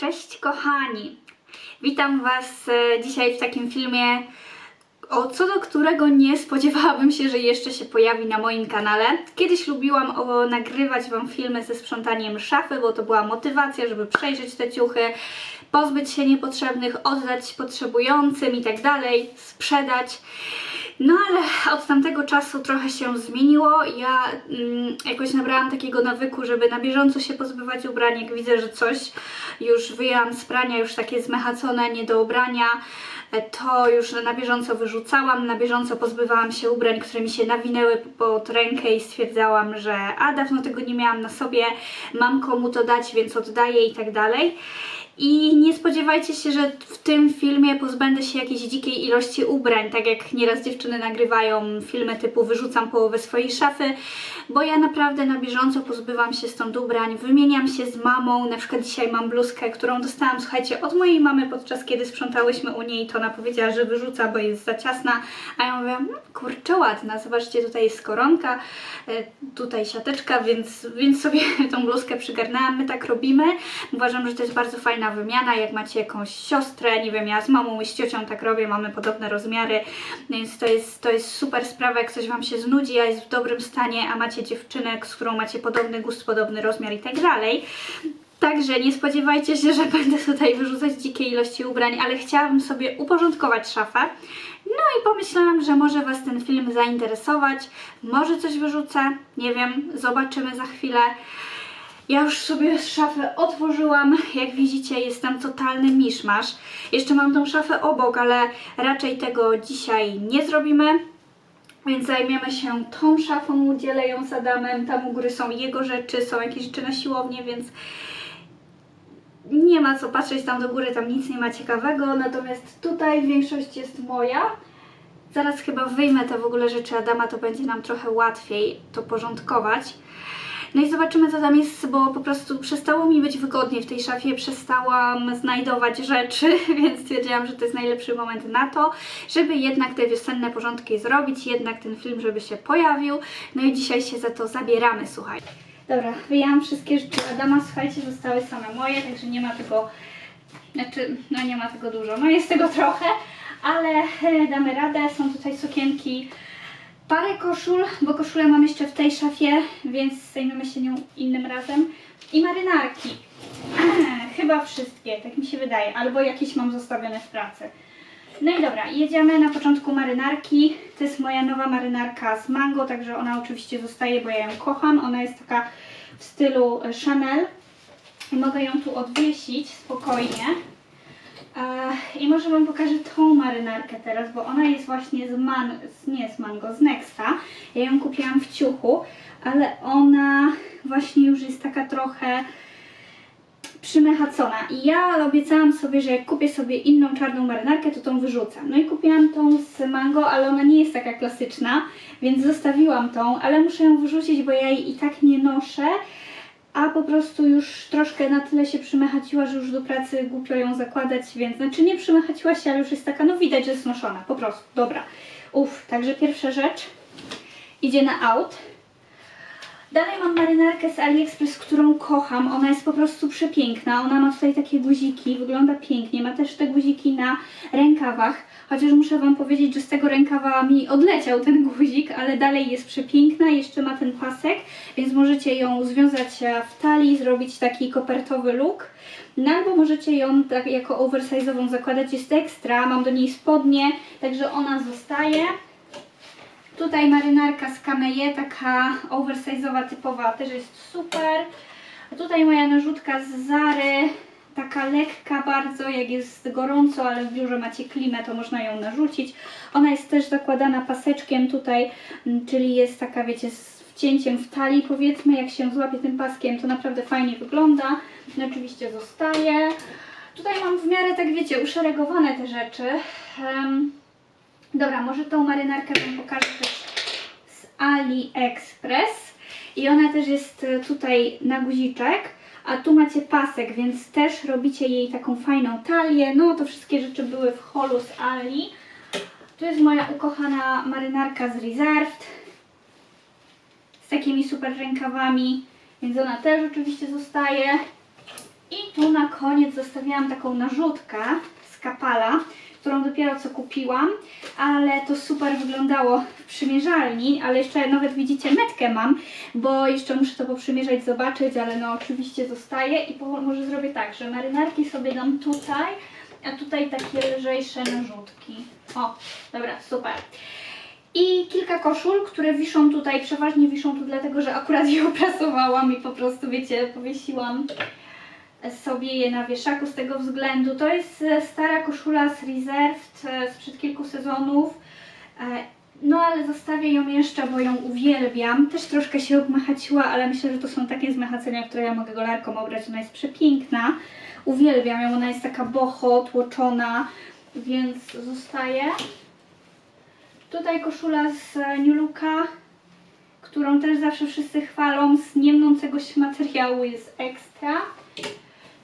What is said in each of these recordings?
Cześć kochani! Witam Was e, dzisiaj w takim filmie, o co do którego nie spodziewałabym się, że jeszcze się pojawi na moim kanale. Kiedyś lubiłam o, nagrywać Wam filmy ze sprzątaniem szafy, bo to była motywacja, żeby przejrzeć te ciuchy, pozbyć się niepotrzebnych, oddać potrzebującym i tak dalej, sprzedać. No ale od tamtego czasu trochę się zmieniło. Ja mm, jakoś nabrałam takiego nawyku, żeby na bieżąco się pozbywać ubrań, jak widzę, że coś już wyjęłam z prania, już takie zmechacone, nie do ubrania, e, to już na bieżąco wyrzucałam, na bieżąco pozbywałam się ubrań, które mi się nawinęły pod rękę i stwierdzałam, że a dawno tego nie miałam na sobie, mam komu to dać, więc oddaję i tak dalej. I nie spodziewajcie się, że w tym filmie pozbędę się jakiejś dzikiej ilości ubrań, tak jak nieraz dziewczyny nagrywają filmy typu wyrzucam połowę swojej szafy, bo ja naprawdę na bieżąco pozbywam się stąd ubrań, wymieniam się z mamą, na przykład dzisiaj mam bluzkę, którą dostałam, słuchajcie, od mojej mamy podczas kiedy sprzątałyśmy u niej, to ona powiedziała, że wyrzuca, bo jest za ciasna, a ja mówię, "Mm, kurczę ładna, zobaczcie, tutaj jest koronka, e, tutaj siateczka, więc, więc sobie tą bluzkę przygarnęłam, my tak robimy, uważam, że to jest bardzo fajna wymiana, jak macie jakąś siostrę, nie wiem, ja z mamą i z ciocią tak robię, mamy podobne rozmiary, więc to jest, to jest super sprawa, jak coś Wam się znudzi, a jest w dobrym stanie, a macie dziewczynę, z którą macie podobny gust, podobny rozmiar i tak dalej. Także nie spodziewajcie się, że będę tutaj wyrzucać dzikie ilości ubrań, ale chciałabym sobie uporządkować szafę. No i pomyślałam, że może Was ten film zainteresować, może coś wyrzucę, nie wiem, zobaczymy za chwilę. Ja już sobie szafę otworzyłam, jak widzicie jest tam totalny miszmasz. Jeszcze mam tą szafę obok, ale raczej tego dzisiaj nie zrobimy. Więc zajmiemy się tą szafą, dzielę ją z Adamem, tam u góry są jego rzeczy, są jakieś rzeczy na siłownię, więc nie ma co patrzeć tam do góry, tam nic nie ma ciekawego, natomiast tutaj większość jest moja. Zaraz chyba wyjmę te w ogóle rzeczy Adama, to będzie nam trochę łatwiej to porządkować. No i zobaczymy co tam jest, bo po prostu przestało mi być wygodnie w tej szafie, przestałam znajdować rzeczy, więc stwierdziłam, że to jest najlepszy moment na to, żeby jednak te wiosenne porządki zrobić, jednak ten film, żeby się pojawił. No i dzisiaj się za to zabieramy, słuchaj. Dobra, wyjęłam wszystkie rzeczy Adama, słuchajcie, zostały same moje, także nie ma tego, znaczy, no nie ma tego dużo, no jest tego trochę, ale e, damy radę, są tutaj sukienki, parę koszul, bo koszulę mam jeszcze w tej szafie, więc zajmiemy się nią innym razem. I marynarki. Eee, chyba wszystkie, tak mi się wydaje, albo jakieś mam zostawione w pracy. No i dobra, jedziemy na początku marynarki. To jest moja nowa marynarka z mango, także ona oczywiście zostaje, bo ja ją kocham. Ona jest taka w stylu Chanel. Mogę ją tu odwiesić spokojnie. I może Wam pokażę tą marynarkę teraz, bo ona jest właśnie z man, nie z mango, z Nexta. Ja ją kupiłam w ciuchu, ale ona właśnie już jest taka trochę przymechacona. I ja obiecałam sobie, że jak kupię sobie inną czarną marynarkę, to tą wyrzucę. No i kupiłam tą z mango, ale ona nie jest taka klasyczna, więc zostawiłam tą, ale muszę ją wyrzucić, bo ja jej i tak nie noszę a po prostu już troszkę na tyle się przymechaciła, że już do pracy głupio ją zakładać, więc znaczy nie przymechaciła się, ale już jest taka, no widać, że jest po prostu, dobra. Uff, także pierwsza rzecz idzie na out. Dalej mam marynarkę z AliExpress, którą kocham. Ona jest po prostu przepiękna. Ona ma tutaj takie guziki, wygląda pięknie. Ma też te guziki na rękawach. Chociaż muszę Wam powiedzieć, że z tego rękawa mi odleciał ten guzik, ale dalej jest przepiękna. Jeszcze ma ten pasek, więc możecie ją związać e, w talii, zrobić taki kopertowy look. No albo możecie ją tak jako oversize'ową zakładać. Jest ekstra, mam do niej spodnie, także ona zostaje. Tutaj marynarka z Kameje, taka oversize'owa, typowa, też jest super. A tutaj moja narzutka z Zary, taka lekka bardzo, jak jest gorąco, ale w biurze macie klimę, to można ją narzucić. Ona jest też zakładana paseczkiem tutaj, mm, czyli jest taka, wiecie, z wcięciem w talii powiedzmy, jak się złapie tym paskiem, to naprawdę fajnie wygląda. No, oczywiście zostaje. Tutaj mam w miarę, tak wiecie, uszeregowane te rzeczy. Em, Dobra, może tą marynarkę Wam pokażę też z AliExpress. I ona też jest e, tutaj na guziczek, a tu macie pasek, więc też robicie jej taką fajną talię. No to wszystkie rzeczy były w holu z Ali. Tu jest moja ukochana marynarka z Reserved z takimi super rękawami, więc ona też oczywiście zostaje. I tu na koniec zostawiłam taką narzutkę z kapala, którą dopiero co kupiłam, ale to super wyglądało w przymierzalni, ale jeszcze nawet widzicie metkę mam, bo jeszcze muszę to poprzymierzać, zobaczyć, ale no oczywiście zostaje i może zrobię tak, że marynarki sobie dam tutaj, a tutaj takie lżejsze narzutki. O, dobra, super. I kilka koszul, które wiszą tutaj, przeważnie wiszą tu dlatego, że akurat je oprasowałam i po prostu, wiecie, powiesiłam sobie je na wieszaku z tego względu. To jest e, stara koszula z Reserved e, sprzed kilku sezonów. E, No ale zostawię ją jeszcze, bo ją uwielbiam. Też troszkę się obmachaciła, ale myślę, że to są takie zmachacenia, które ja mogę golarką obrać. Ona jest przepiękna. Uwielbiam ją, ona jest taka boho, tłoczona, więc zostaje. Tutaj koszula z New Looka, którą też zawsze wszyscy chwalą, z niemnącego się materiału jest ekstra.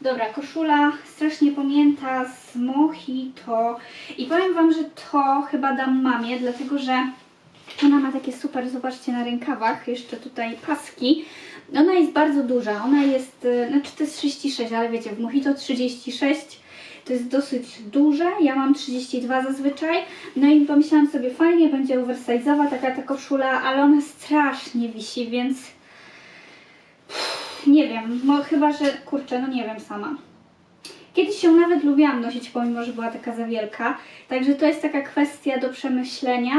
Dobra, koszula strasznie pamięta z Mojito i powiem Wam, że to chyba dam mamie, dlatego że ona ma takie super, zobaczcie na rękawach, jeszcze tutaj paski. Ona jest bardzo duża, ona jest, y, znaczy to jest 36, ale wiecie, w Mojito 36 to jest dosyć duże, ja mam 32 zazwyczaj, no i pomyślałam sobie fajnie, będzie oversize'owa taka ta koszula, ale ona strasznie wisi, więc nie wiem, no chyba, że kurczę, no nie wiem sama. Kiedyś ją nawet lubiłam nosić, pomimo, że była taka za wielka. Także to jest taka kwestia do przemyślenia.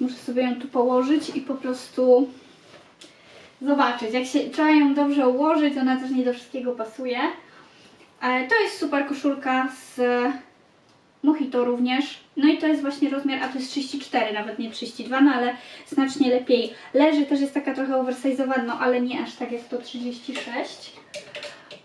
Muszę sobie ją tu położyć i po prostu zobaczyć. Jak się trzeba ją dobrze ułożyć, ona też nie do wszystkiego pasuje. E, To jest super koszulka z Mojito również. No i to jest właśnie rozmiar, a to jest 34, nawet nie 32, no ale znacznie lepiej leży. Też jest taka trochę oversize'owa, no ale nie aż tak jak to 36.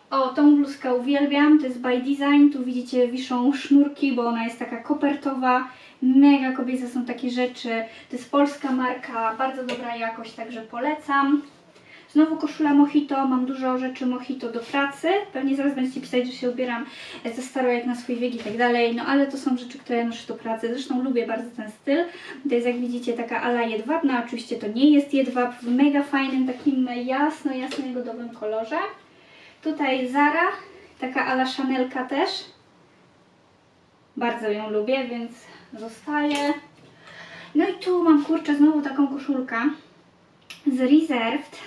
O, tą bluzkę uwielbiam, to jest by design, tu widzicie wiszą sznurki, bo ona jest taka kopertowa, mega kobiece są takie rzeczy, to jest polska marka, bardzo dobra jakość, także polecam. Znowu koszula Mojito, mam dużo rzeczy Mojito do pracy, pewnie zaraz będziecie pisać, że się ubieram za staro jak na swój wiek i tak dalej, no ale to są rzeczy, które ja noszę do pracy, zresztą lubię bardzo ten styl, to jest jak widzicie taka ala jedwabna, oczywiście to nie jest jedwab, w mega fajnym, takim jasno, jasno jagodowym kolorze. Tutaj Zara, taka ala Chanelka też. Bardzo ją lubię, więc zostaje. No i tu mam kurczę znowu taką koszulkę z Reserved,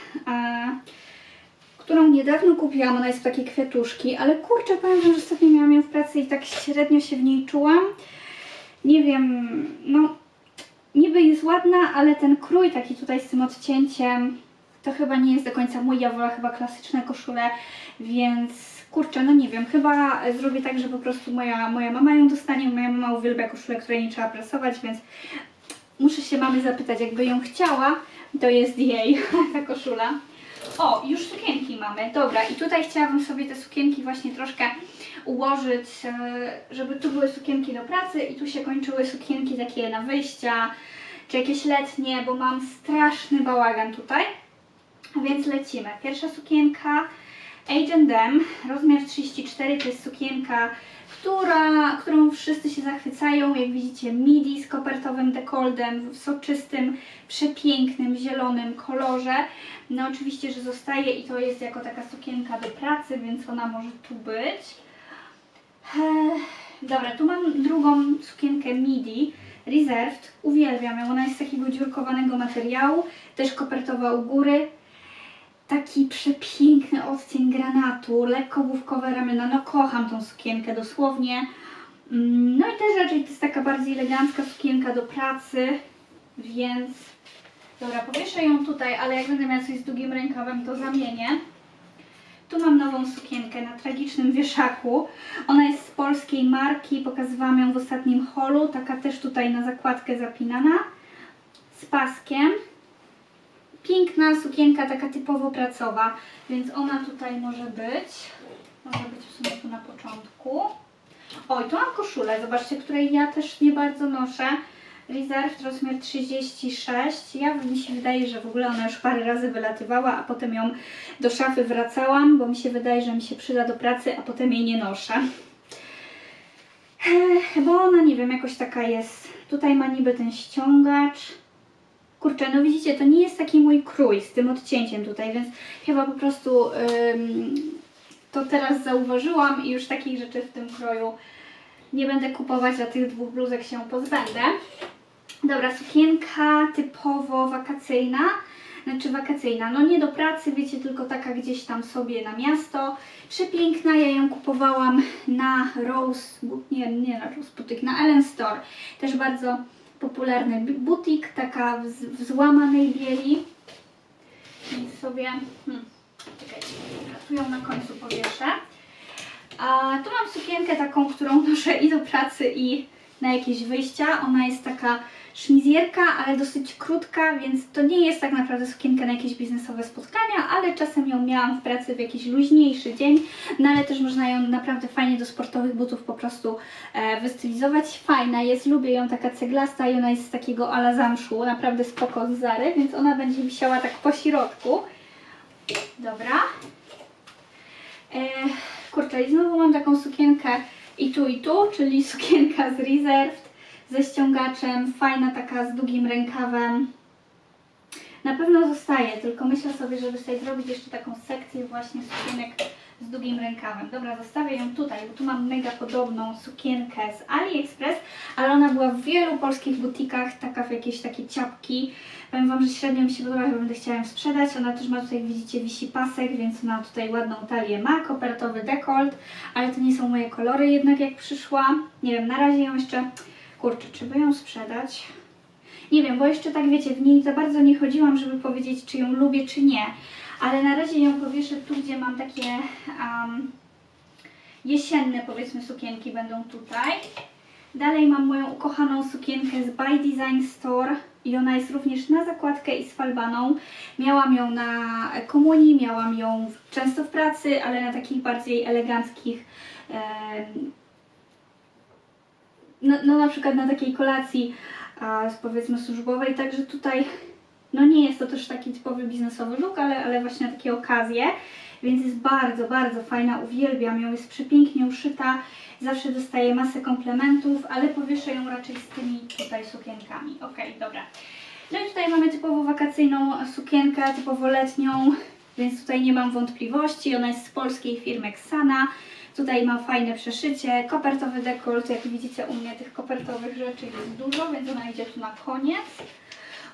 którą niedawno kupiłam. Ona jest w takiej kwiatuszki, ale kurczę, powiem, że ostatnio miałam ją w pracy i tak średnio się w niej czułam. Nie wiem, no niby jest ładna, ale ten krój taki tutaj z tym odcięciem to chyba nie jest do końca mój, ja wolę chyba klasyczne koszule, więc kurczę, no nie wiem, chyba zrobię tak, że po prostu moja, moja mama ją dostanie, moja mama uwielbia koszulę, której nie trzeba prasować, więc muszę się mamy zapytać, jakby ją chciała, to jest jej ta koszula. O, już sukienki mamy, dobra i tutaj chciałabym sobie te sukienki właśnie troszkę ułożyć, e, żeby tu były sukienki do pracy i tu się kończyły sukienki takie na wyjścia, czy jakieś letnie, bo mam straszny bałagan tutaj. Więc lecimy. Pierwsza sukienka H&M, rozmiar 34, to jest sukienka, która, którą wszyscy się zachwycają. Jak widzicie midi z kopertowym dekoldem, w soczystym, przepięknym, zielonym kolorze. No oczywiście, że zostaje i to jest jako taka sukienka do pracy, więc ona może tu być. Eee, Dobra, tu mam drugą sukienkę midi. Reserved, uwielbiam ją, ona jest z takiego dziurkowanego materiału, też kopertowa u góry, taki przepiękny odcień granatu, lekko główkowe ramiona, no kocham tą sukienkę dosłownie. Mm, No i też raczej to jest taka bardziej elegancka sukienka do pracy, więc dobra, powieszę ją tutaj, ale jak będę miała coś z długim rękawem, to zamienię. Tu mam nową sukienkę na tragicznym wieszaku. Ona jest z polskiej marki, pokazywałam ją w ostatnim holu, taka też tutaj na zakładkę zapinana, z paskiem. Piękna sukienka, taka typowo pracowa, więc ona tutaj może być. Może być w sumie tu na początku. Oj, tu mam koszulę, zobaczcie, której ja też nie bardzo noszę. Reserved rozmiar 36. Ja mi się wydaje, że w ogóle ona już parę razy wylatywała, a potem ją do szafy wracałam, bo mi się wydaje, że mi się przyda do pracy, a potem jej nie noszę. Bo ona, nie wiem, jakoś taka jest. Tutaj ma niby ten ściągacz. Kurczę, no widzicie, to nie jest taki mój krój z tym odcięciem tutaj, więc chyba po prostu ym, to teraz zauważyłam i już takich rzeczy w tym kroju nie będę kupować, a tych dwóch bluzek się pozbędę. Dobra, sukienka typowo wakacyjna, znaczy wakacyjna, no nie do pracy, wiecie, tylko taka gdzieś tam sobie na miasto. Przepiękna, ja ją kupowałam na Rose, nie, nie na Rose Boutique, na Ellen Store. Też bardzo popularny butik, taka w, w złamanej bieli. Więc sobie, hmm, czekajcie, na końcu powieszę. A tu mam sukienkę taką, którą noszę i do pracy i na jakieś wyjścia. Ona jest taka szmizjerka, ale dosyć krótka, więc to nie jest tak naprawdę sukienka na jakieś biznesowe spotkania, ale czasem ją miałam w pracy w jakiś luźniejszy dzień, no ale też można ją naprawdę fajnie do sportowych butów po prostu e, wystylizować. Fajna jest, lubię ją taka ceglasta i ona jest z takiego ala zamszu, naprawdę spoko z Zary, więc ona będzie wisiała tak po środku. Dobra. E, kurczę, i znowu mam taką sukienkę i tu, i tu, czyli sukienka z Reserved ze ściągaczem, fajna taka z długim rękawem. Na pewno zostaje, tylko myślę sobie, żeby sobie zrobić jeszcze taką sekcję właśnie sukienek z długim rękawem. Dobra, zostawię ją tutaj, bo tu mam mega podobną sukienkę z AliExpress, ale ona była w wielu polskich butikach, taka w jakieś takie ciapki. Powiem Wam, że średnio mi się podoba, chyba będę chciała ją sprzedać. Ona też ma tutaj, widzicie, wisi pasek, więc ona tutaj ładną talię ma, kopertowy dekolt, ale to nie są moje kolory jednak jak przyszła. Nie wiem, na razie ją jeszcze, kurczę, czy by ją sprzedać? Nie wiem, bo jeszcze tak wiecie, w niej za bardzo nie chodziłam, żeby powiedzieć, czy ją lubię, czy nie. Ale na razie ją powieszę tu, gdzie mam takie um, jesienne, powiedzmy, sukienki będą tutaj. Dalej mam moją ukochaną sukienkę z By Design Store i ona jest również na zakładkę i z falbaną. Miałam ją na komunii, miałam ją często w pracy, ale na takich bardziej eleganckich em, no, no na przykład na takiej kolacji a, powiedzmy służbowej, także tutaj no nie jest to też taki typowy biznesowy look, ale, ale właśnie na takie okazje, więc jest bardzo, bardzo fajna, uwielbiam ją, jest przepięknie uszyta, zawsze dostaję masę komplementów, ale powieszę ją raczej z tymi tutaj sukienkami. Okej, dobra. No i tutaj mamy typowo wakacyjną sukienkę, typowo letnią, więc tutaj nie mam wątpliwości, ona jest z polskiej firmy Xana. Tutaj ma fajne przeszycie, kopertowy dekolt, jak widzicie u mnie tych kopertowych rzeczy jest dużo, więc ona idzie tu na koniec.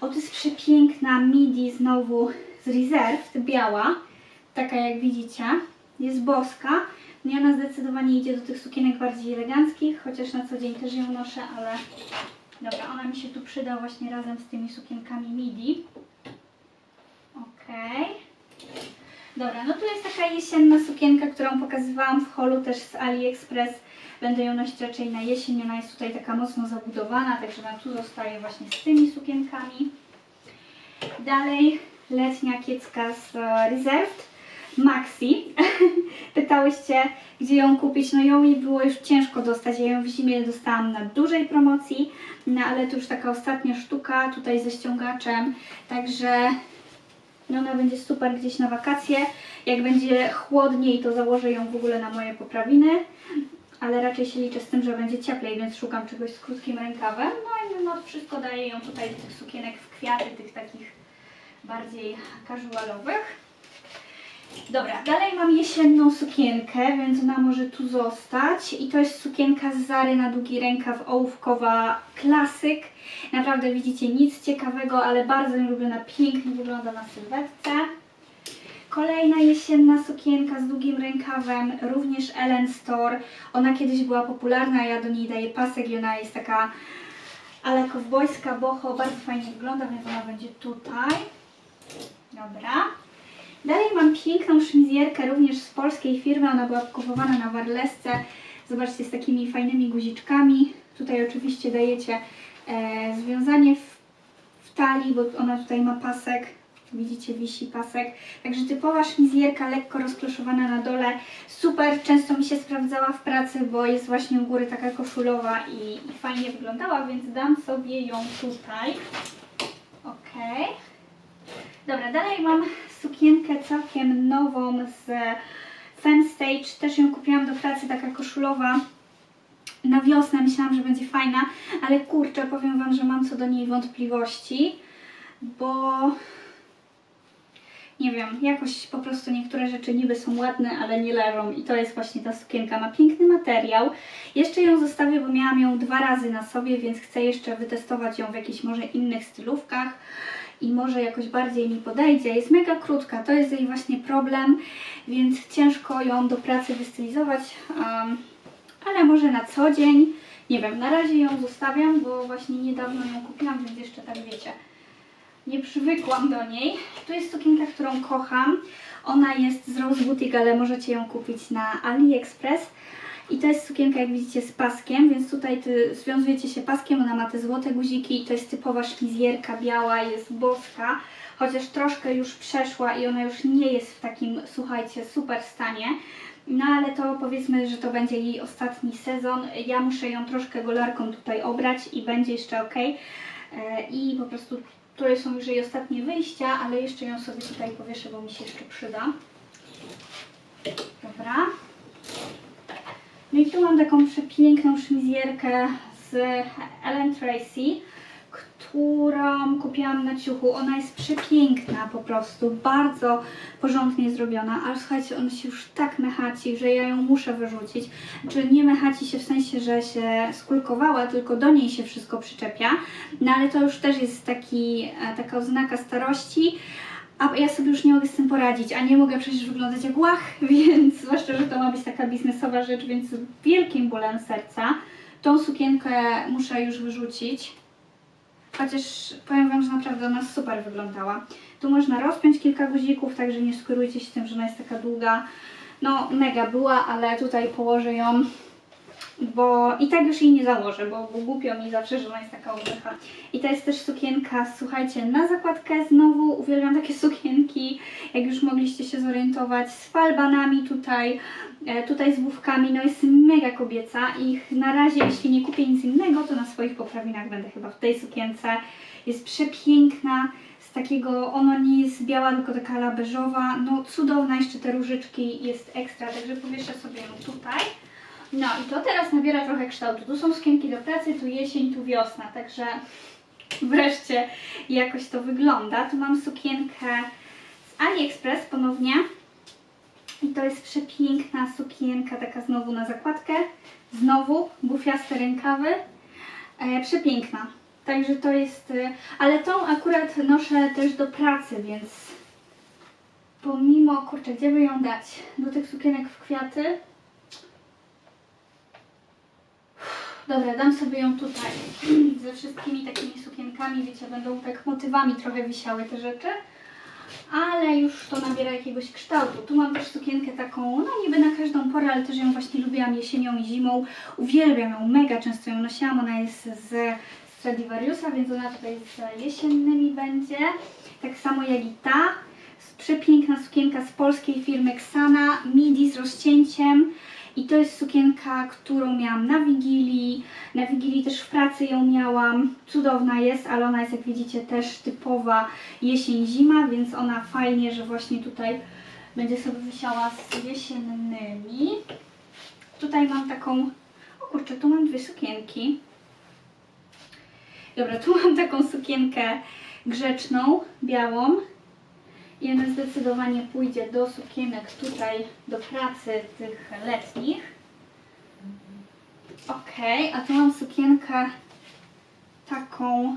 O, to jest przepiękna midi znowu z Reserved, biała, taka jak widzicie, jest boska. No i ona zdecydowanie idzie do tych sukienek bardziej eleganckich, chociaż na co dzień też ją noszę, ale dobra, ona mi się tu przyda właśnie razem z tymi sukienkami midi. Okej. Dobra, no tu jest taka jesienna sukienka, którą pokazywałam w holu też z AliExpress. Będę ją nosić raczej na jesień, ona jest tutaj taka mocno zabudowana, także ona tu zostaje właśnie z tymi sukienkami. Dalej letnia kiecka z e, Reserved Maxi. Pytałyście, gdzie ją kupić. No ją mi było już ciężko dostać. Ja ją w zimie dostałam na dużej promocji, no ale to już taka ostatnia sztuka tutaj ze ściągaczem. Także no ona będzie super gdzieś na wakacje. Jak będzie chłodniej, to założę ją w ogóle na moje poprawiny. Ale raczej się liczę z tym, że będzie cieplej, więc szukam czegoś z krótkim rękawem. No i no, wszystko daje ją tutaj do tych sukienek w kwiaty, tych takich bardziej casualowych. Dobra, dalej mam jesienną sukienkę, więc ona może tu zostać. I to jest sukienka z Zary na długi rękaw ołówkowa klasyk. Naprawdę widzicie nic ciekawego, ale bardzo ją lubię, ona pięknie wygląda na sylwetce. Kolejna jesienna sukienka z długim rękawem, również Ellen Store. Ona kiedyś była popularna, ja do niej daję pasek i ona jest taka ale kowbojska, boho, bardzo fajnie wygląda, więc ona będzie tutaj. Dobra. Dalej mam piękną szmizjerkę, również z polskiej firmy. Ona była kupowana na Warlesce. Zobaczcie, z takimi fajnymi guziczkami. Tutaj oczywiście dajecie e, związanie w, w talii, bo ona tutaj ma pasek. Widzicie, wisi pasek. Także typowa szmizjerka, lekko rozkloszowana na dole. Super, często mi się sprawdzała w pracy, bo jest właśnie u góry taka koszulowa i, i fajnie wyglądała, więc dam sobie ją tutaj. Okej. Dobra, dalej mam sukienkę całkiem nową z Fenstage. Też ją kupiłam do pracy, taka koszulowa. Na wiosnę myślałam, że będzie fajna, ale kurczę, powiem Wam, że mam co do niej wątpliwości, bo Nie wiem, jakoś po prostu niektóre rzeczy niby są ładne, ale nie leżą i to jest właśnie ta sukienka. Ma piękny materiał. Jeszcze ją zostawię, bo miałam ją dwa razy na sobie, więc chcę jeszcze wytestować ją w jakichś może innych stylówkach i może jakoś bardziej mi podejdzie. Jest mega krótka, to jest jej właśnie problem, więc ciężko ją do pracy wystylizować, um, ale może na co dzień. Nie wiem, na razie ją zostawiam, bo właśnie niedawno ją kupiłam, więc jeszcze tak wiecie nie przywykłam do niej. To jest sukienka, którą kocham. Ona jest z Rose Boutique, ale możecie ją kupić na AliExpress. I to jest sukienka, jak widzicie, z paskiem, więc tutaj ty związujecie się paskiem, ona ma te złote guziki i to jest typowa szlizjerka biała, jest boska, chociaż troszkę już przeszła i ona już nie jest w takim, słuchajcie, super stanie. No ale to powiedzmy, że to będzie jej ostatni sezon. Ja muszę ją troszkę golarką tutaj obrać i będzie jeszcze ok. E, I po prostu które są już jej ostatnie wyjścia, ale jeszcze ją sobie tutaj powieszę, bo mi się jeszcze przyda. Dobra. No i tu mam taką przepiękną szmizjerkę z Ellen Tracy, którą kupiłam na ciuchu. Ona jest przepiękna po prostu, bardzo porządnie zrobiona, ale słuchajcie, ona się już tak mechaci, że ja ją muszę wyrzucić. Czy nie mechaci się w sensie, że się skulkowała, tylko do niej się wszystko przyczepia. No ale to już też jest taki, e, taka oznaka starości. A ja sobie już nie mogę z tym poradzić, a nie mogę przecież wyglądać jak łach, więc zwłaszcza, że to ma być taka biznesowa rzecz, więc z wielkim bólem serca tą sukienkę muszę już wyrzucić. Chociaż powiem Wam, że naprawdę ona super wyglądała. Tu można rozpiąć kilka guzików, także nie skórujcie się tym, że ona jest taka długa. No mega była, ale tutaj położę ją, bo i tak już jej nie założę, bo, głupio mi zawsze, że ona jest taka oddycha. I to jest też sukienka, słuchajcie, na zakładkę znowu uwielbiam takie sukienki, jak już mogliście się zorientować, z falbanami tutaj, e, tutaj z główkami, no jest mega kobieca i na razie, jeśli nie kupię nic innego, to na swoich poprawinach będę chyba w tej sukience. Jest przepiękna, z takiego, ona nie jest biała, tylko taka labeżowa, no cudowna, jeszcze te różyczki jest ekstra, także powieszę sobie ją tutaj. No i to teraz nabiera trochę kształtu. Tu są sukienki do pracy, tu jesień, tu wiosna, także wreszcie jakoś to wygląda. Tu mam sukienkę z AliExpress ponownie. I to jest przepiękna sukienka, taka znowu na zakładkę. Znowu bufiaste rękawy. E, przepiękna. Także to jest... E, ale tą akurat noszę też do pracy, więc pomimo, kurczę, gdzie by ją dać? Do tych sukienek w kwiaty. Dobra, dam sobie ją tutaj ze wszystkimi takimi sukienkami, wiecie, będą tak motywami trochę wisiały te rzeczy, ale już to nabiera jakiegoś kształtu. Tu mam też sukienkę taką, no niby na każdą porę, ale też ją właśnie lubiłam jesienią i zimą. Uwielbiam ją, mega często ją nosiłam, ona jest z Stradivariusa, więc ona tutaj z jesiennymi będzie. Tak samo jak i ta. Przepiękna sukienka z polskiej firmy Xana, midi z rozcięciem. I to jest sukienka, którą miałam na Wigilii. Na Wigilii też w pracy ją miałam. Cudowna jest, ale ona jest jak widzicie też typowa jesień-zima, więc ona fajnie, że właśnie tutaj będzie sobie wisiała z jesiennymi. Tutaj mam taką, o kurczę, tu mam dwie sukienki. Dobra, tu mam taką sukienkę grzeczną, białą. I ona zdecydowanie pójdzie do sukienek tutaj, do pracy tych letnich. Ok, a tu mam sukienkę taką...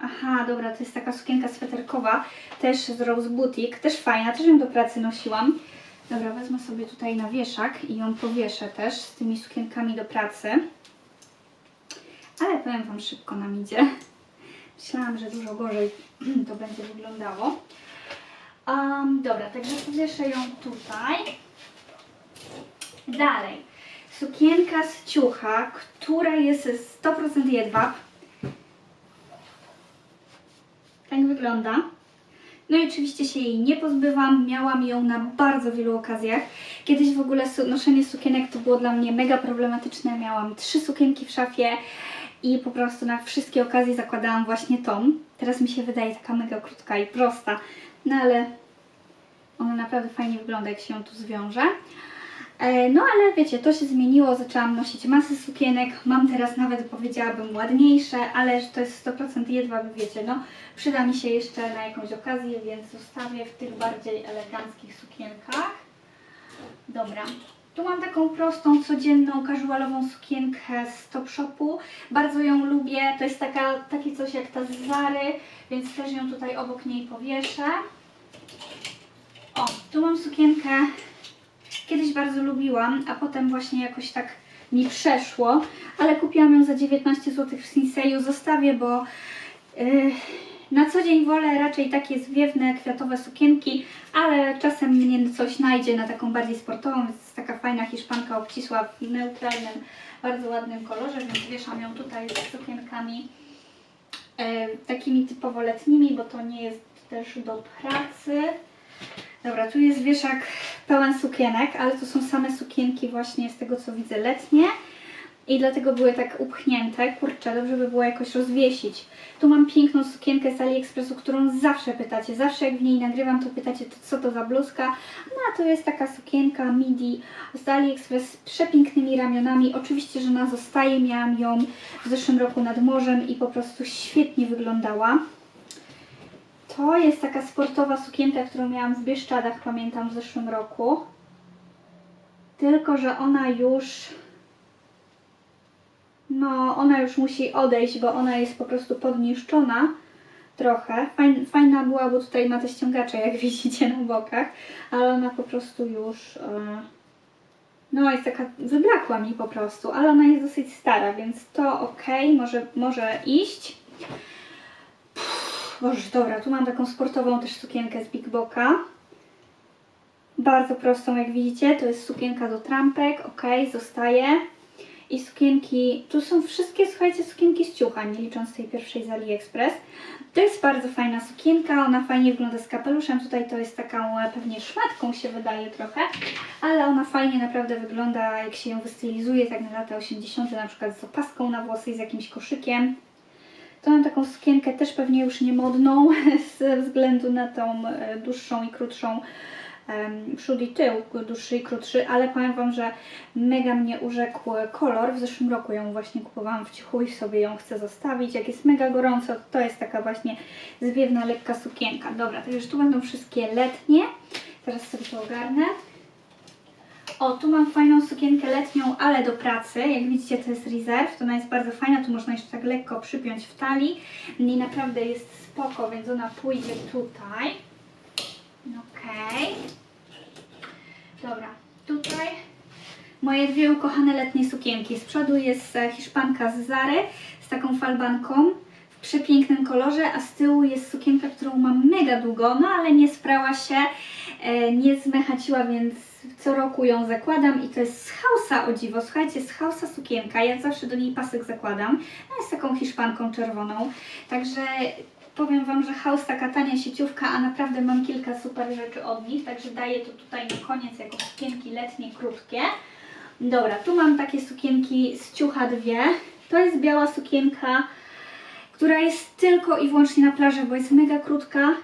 Aha, dobra, to jest taka sukienka sweterkowa, też z Rose Boutique, też fajna, też ją do pracy nosiłam. Dobra, wezmę sobie tutaj na wieszak i ją powieszę też z tymi sukienkami do pracy. Ale powiem Wam, szybko nam idzie. Myślałam, że dużo gorzej to będzie wyglądało. Um, dobra, także powieszę ją tutaj. Dalej. Sukienka z ciucha, która jest 100% jedwab. Tak wygląda. No i oczywiście się jej nie pozbywam, miałam ją na bardzo wielu okazjach. Kiedyś w ogóle noszenie sukienek to było dla mnie mega problematyczne. Miałam trzy sukienki w szafie i po prostu na wszystkie okazje zakładałam właśnie tą. Teraz mi się wydaje taka mega krótka i prosta, no ale ona naprawdę fajnie wygląda, jak się ją tu zwiąże. E, No ale wiecie, to się zmieniło, zaczęłam nosić masę sukienek, mam teraz nawet powiedziałabym ładniejsze, ale to jest 100% jedwab, wiecie, no przyda mi się jeszcze na jakąś okazję, więc zostawię w tych bardziej eleganckich sukienkach. Dobra, tu mam taką prostą, codzienną, casualową sukienkę z Topshopu. Bardzo ją lubię. To jest taka, takie coś jak ta z Zary, więc też ją tutaj obok niej powieszę. O, tu mam sukienkę. Kiedyś bardzo lubiłam, a potem właśnie jakoś tak mi przeszło, ale kupiłam ją za 19 zł w Sinseju. Zostawię, bo yy, na co dzień wolę raczej takie zwiewne, kwiatowe sukienki, ale czasem mnie coś najdzie na taką bardziej sportową, jest taka fajna hiszpanka obcisła w neutralnym, bardzo ładnym kolorze, więc wieszam ją tutaj z sukienkami e, takimi typowo letnimi, bo to nie jest też do pracy. Dobra, tu jest wieszak pełen sukienek, ale to są same sukienki właśnie z tego co widzę letnie i dlatego były tak upchnięte. Kurczę, dobrze by było jakoś rozwiesić. Tu mam piękną sukienkę z AliExpressu, którą zawsze pytacie. Zawsze jak w niej nagrywam, to pytacie, to co to za bluzka. No a to jest taka sukienka midi z AliExpress z przepięknymi ramionami. Oczywiście, że ona zostaje. Miałam ją w zeszłym roku nad morzem i po prostu świetnie wyglądała. To jest taka sportowa sukienka, którą miałam w Bieszczadach, pamiętam, w zeszłym roku. Tylko, że ona już no, ona już musi odejść, bo ona jest po prostu podniszczona trochę. Fajn, fajna była, bo tutaj ma te ściągacze, jak widzicie na bokach, ale ona po prostu już. e, No, jest taka. Wyblakła mi po prostu, ale ona jest dosyć stara, więc to ok, może, może iść. Boże, dobra, tu mam taką sportową też sukienkę z Big Boka. Bardzo prostą, jak widzicie. To jest sukienka do trampek, ok, zostaje. I sukienki, tu są wszystkie, słuchajcie, sukienki z ciucha, nie licząc tej pierwszej z AliExpress. To jest bardzo fajna sukienka, ona fajnie wygląda z kapeluszem, tutaj to jest taką e, pewnie szmatką się wydaje trochę, ale ona fajnie naprawdę wygląda, jak się ją wystylizuje, tak na lata 80 na przykład z opaską na włosy i z jakimś koszykiem. To mam taką sukienkę też pewnie już niemodną ze względu na tą e, dłuższą i krótszą przód i tył, dłuższy i krótszy, ale powiem Wam, że mega mnie urzekł kolor. W zeszłym roku ją właśnie kupowałam w cichu i sobie ją chcę zostawić. Jak jest mega gorąco, to jest taka właśnie zwiewna, lekka sukienka. Dobra, już tu będą wszystkie letnie. Teraz sobie to ogarnę. O, tu mam fajną sukienkę letnią, ale do pracy. Jak widzicie, to jest Reserve. To ona jest bardzo fajna. Tu można jeszcze tak lekko przypiąć w talii. I naprawdę jest spoko, więc ona pójdzie tutaj. Okej. Dobra, tutaj moje dwie ukochane letnie sukienki. Z przodu jest e, hiszpanka z Zary z taką falbanką w przepięknym kolorze, a z tyłu jest sukienka, którą mam mega długo, no ale nie sprała się, e, nie zmechaciła, więc co roku ją zakładam i to jest z Hausa o dziwo. Słuchajcie, z Hausa sukienka, ja zawsze do niej pasek zakładam. No jest taką hiszpanką czerwoną, także powiem Wam, że House taka tania sieciówka, a naprawdę mam kilka super rzeczy od nich, także daję to tutaj na koniec jako sukienki letnie, krótkie. Dobra, tu mam takie sukienki z ciucha dwie. To jest biała sukienka, która jest tylko i wyłącznie na plaży, bo jest mega krótka.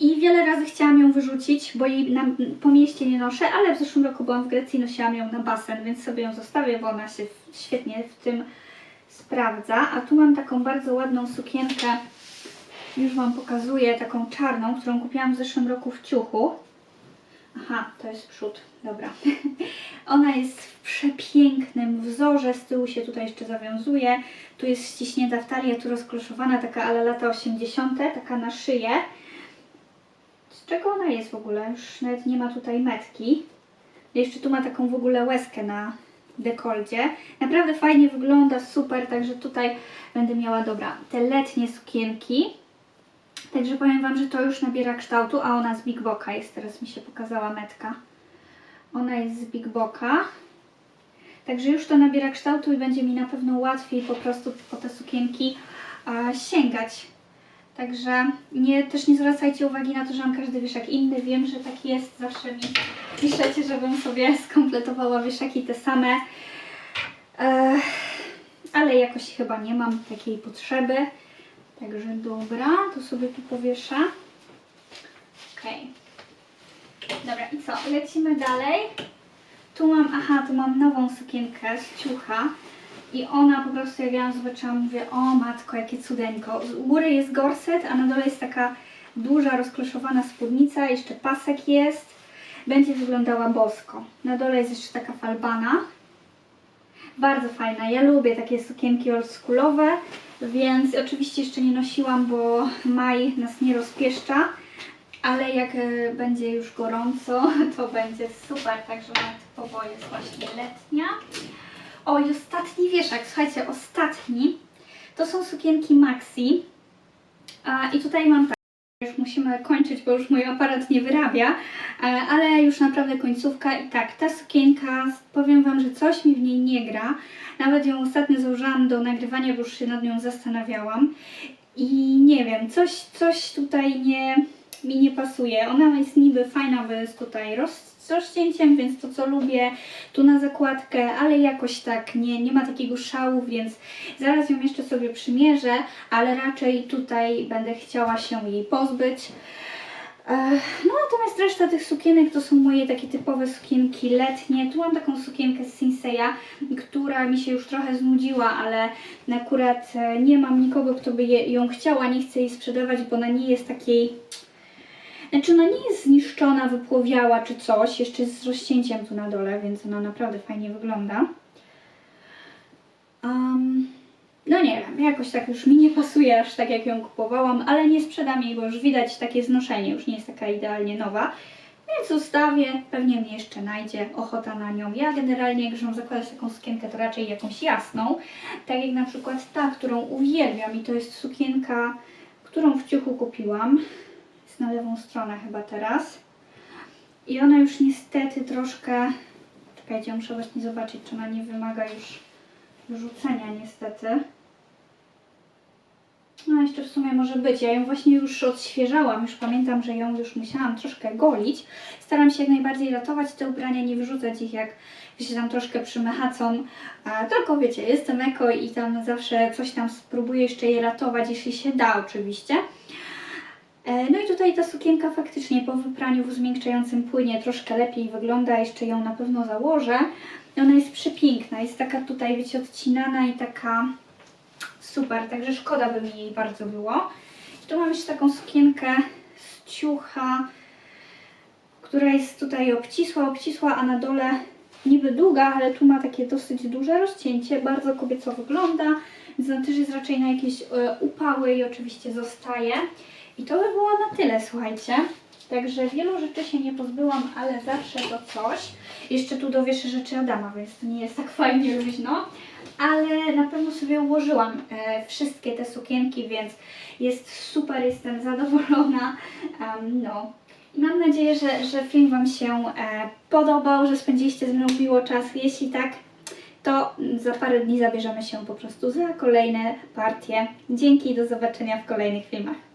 I wiele razy chciałam ją wyrzucić, bo jej na, po mieście nie noszę, ale w zeszłym roku byłam w Grecji, nosiłam ją na basen, więc sobie ją zostawię, bo ona się świetnie w tym sprawdza. A tu mam taką bardzo ładną sukienkę, już Wam pokazuję, taką czarną, którą kupiłam w zeszłym roku w ciuchu. Aha, to jest przód, dobra. Ona jest w przepięknym wzorze, z tyłu się tutaj jeszcze zawiązuje. Tu jest ściśnięta w talię, tu rozkloszowana, taka ale lata 80., taka na szyję. Z czego ona jest w ogóle? Już nawet nie ma tutaj metki. Jeszcze tu ma taką w ogóle łezkę na dekoldzie. Naprawdę fajnie wygląda, super, także tutaj będę miała, dobra, te letnie sukienki. Także powiem Wam, że to już nabiera kształtu, a ona z Big Boka jest, teraz mi się pokazała metka. Ona jest z Big Boka. Także już to nabiera kształtu i będzie mi na pewno łatwiej po prostu po te sukienki sięgać. Także nie, też nie zwracajcie uwagi na to, że mam każdy wieszak inny. Wiem, że tak jest. Zawsze mi piszecie, żebym sobie skompletowała wieszaki te same. Ale jakoś chyba nie mam takiej potrzeby. Także dobra, to sobie tu powieszę. Okej. Dobra, i co? Lecimy dalej. aha, tu mam nową sukienkę z ciucha. I ona po prostu, jak ja ją zobaczyłam, mówię, o matko, jakie cudeńko. Z góry jest gorset, a na dole jest taka duża, rozkloszowana spódnica, jeszcze pasek jest. Będzie wyglądała bosko. Na dole jest jeszcze taka falbana. Bardzo fajna. Ja lubię takie sukienki oldschoolowe, więc oczywiście jeszcze nie nosiłam, bo maj nas nie rozpieszcza. Ale jak e, będzie już gorąco, to będzie super. Także moja typowo jest właśnie letnia. O, i ostatni wieszak, słuchajcie, ostatni. To są sukienki Maxi. A, I tutaj mam tak. Już musimy kończyć, bo już mój aparat nie wyrabia, e, ale już naprawdę końcówka. I tak, ta sukienka, powiem Wam, że coś mi w niej nie gra. Nawet ją ostatnio założyłam do nagrywania, bo już się nad nią zastanawiałam. I nie wiem, coś, coś tutaj nie, mi nie pasuje. Ona jest niby fajna, bo jest tutaj roz, z rozcięciem, więc to co lubię, tu na zakładkę, ale jakoś tak nie, nie ma takiego szału, więc zaraz ją jeszcze sobie przymierzę, ale raczej tutaj będę chciała się jej pozbyć. No natomiast reszta tych sukienek to są moje takie typowe sukienki letnie. Tu mam taką sukienkę z Sinseya, która mi się już trochę znudziła, ale akurat e, nie mam nikogo, kto by ją chciała, nie chcę jej sprzedawać, bo ona nie jest takiej... Znaczy ona nie jest zniszczona, wypłowiała czy coś, jeszcze jest z rozcięciem tu na dole, więc ona naprawdę fajnie wygląda. Um, no nie wiem, jakoś tak już mi nie pasuje aż tak jak ją kupowałam, ale nie sprzedam jej, bo już widać takie znoszenie, już nie jest taka idealnie nowa. Więc zostawię, pewnie mnie jeszcze najdzie ochota na nią. Ja generalnie, jak mam zakładać taką sukienkę, to raczej jakąś jasną. Tak jak na przykład ta, którą uwielbiam i to jest sukienka, którą w ciuchu kupiłam. Na lewą stronę chyba teraz. I ona już niestety troszkę... Czekajcie, muszę właśnie zobaczyć, czy ona nie wymaga już wyrzucenia niestety. No jeszcze w sumie może być. Ja ją właśnie już odświeżałam. Już pamiętam, że ją już musiałam troszkę golić. Staram się jak najbardziej ratować te ubrania, nie wyrzucać ich jak się tam troszkę przymechacą. A, tylko wiecie, jestem eko i tam zawsze coś tam spróbuję jeszcze je ratować, jeśli się da oczywiście. E, No i tutaj ta sukienka faktycznie po wypraniu w zmiękczającym płynie troszkę lepiej wygląda. Jeszcze ją na pewno założę. Ona jest przepiękna. Jest taka tutaj, wiecie, odcinana i taka super. Także szkoda by mi jej bardzo było. I tu mam jeszcze taką sukienkę z ciucha, która jest tutaj obcisła, obcisła, a na dole niby długa, ale tu ma takie dosyć duże rozcięcie. Bardzo kobieco wygląda. Więc też jest raczej na jakieś e, upały i oczywiście zostaje. I to by było na tyle, słuchajcie. Także wielu rzeczy się nie pozbyłam, ale zawsze to coś. Jeszcze tu dowieszę rzeczy Adama, więc to nie jest tak fajnie luźno. Ale na pewno sobie ułożyłam e, wszystkie te sukienki, więc jest super, jestem zadowolona. Em, no. I mam nadzieję, że, że film Wam się e, podobał, że spędziliście ze mną miło czas. Jeśli tak, to za parę dni zabierzemy się po prostu za kolejne partie. Dzięki i do zobaczenia w kolejnych filmach.